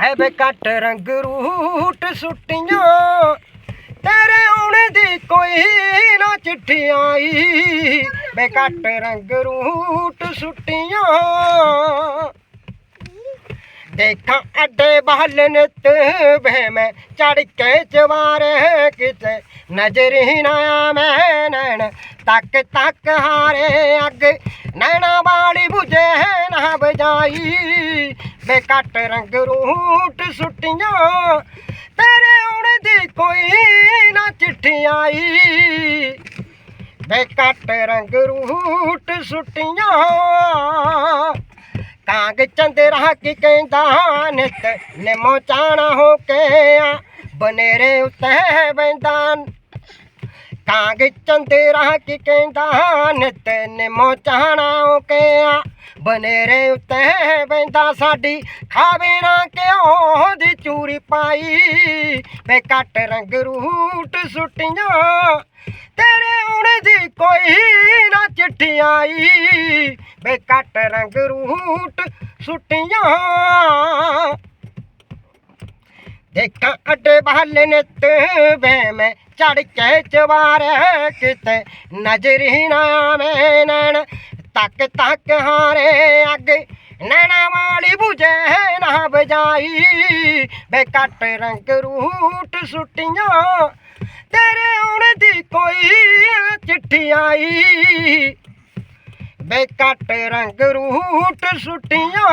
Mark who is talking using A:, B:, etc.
A: ਹੈ ਬੇ ਕੱਟ ਰੰਗ ਰੂਟ ਸੁੱਟੀਆਂ। ਤੇਰੇ ਆਉਣੇ ਦੀ ਕੋਈ ਨਾ ਚਿੱਠੀ ਆਈ। ਬੇ ਕੱਟ ਰੰਗ ਰੂਟ ਸੁੱਟੀਆਂ। ਦੇਖਾਂ ਅੱਡੇ ਬਹਲ ਨਿਤ ਵੇ ਮੈਂ ਚੜ ਕੇ ਚਵਾਰੇ ਕਿਤੇ ਨਜ਼ਰ ਹੀ ਨਾ ਆਵੇਂ ਨੈਣ। ਤੱਕ ਤੱਕ ਹਾਰੇ ਅੱਗ, ਨੈਣਾ ਵਾਲੀ ਬੁਝੇ ਨਾ ਬਜਾਈ ਵੇ ਕੱਟ ਰੰਗ ਰੂਟ ਸੁੱਟੀਆਂ। ਤੇਰੇ ਆਉਣੇ ਦੀ ਕੋਈ ਨਾ ਚਿੱਠੀ ਆਈ। ਵੇ ਘੱਟ ਰੰਗ ਰੂਟ ਸੁੱਟੀਆਂ। ਕਾਂਗ ਚੰਦਰਾ ਕੀ ਕਹਿੰਦਾ, ਨਿਤ ਨਿਮੋ ਚਾਣਾ ਹੋ ਕੇ ਆ। ਬਨੇਰੇ ਉੱਤੇ ਬੈਂਦਾ ਕਾਂਗ ਚੰਦੇ ਰਾਹ ਕੀ ਕਹਿੰਦਾ? ਨਿਤ ਨਿਮੋ ਚਾਣਾ ਹੋ ਕੇ ਬਨੇਰੇ ਉੱਤੇ ਬੈਂਦਾ ਸਾਡੀ ਖਾਵੇ ਨਾ ਕਿਉਂ? ਦੀ ਚੂਰੀ ਪਾਈ ਵੇ ਕੱਟ ਰੰਗ ਰੂਟ ਸੁੱਟੀਆਂ। ਤੇਰੇ ਆਉਣੇ ਦੀ ਕੋਈ ਨਾ ਚਿੱਠੀ ਆਈ ਵੇ ਕੱਟ ਰੰਗ ਰੂਟ ਸੁੱਟੀਆਂ। ਦੇਖਾਂ ਅੱਡੇ ਬਹਲ ਨਿਤ ਵੇ ਮੈਂ ਚੜ ਕੇ ਚਵਾਰੇ ਕਿਤੇ ਨਜ਼ਰ ਹੀ ਨਾ ਆਵੇਂ ਨੈਣ, ਤੱਕ ਤੱਕ ਹਾਰੇ ਅੱਗ। ਨੈਣਾ ਵਾਲੀ ਬੁਝੇ ਨਾ ਬਜਾਈ ਵੇ ਕੱਟ ਰੰਗ ਰੂਟ ਸੁੱਟੀਆਂ। ਤੇਰੇ ਆਉਣੇ ਦੀ ਕੋਈ ਚਿੱਠੀ ਆਈ। ਵੇ ਕੱਟ ਰੰਗ ਰੂਟ ਸੁੱਟੀਆਂ।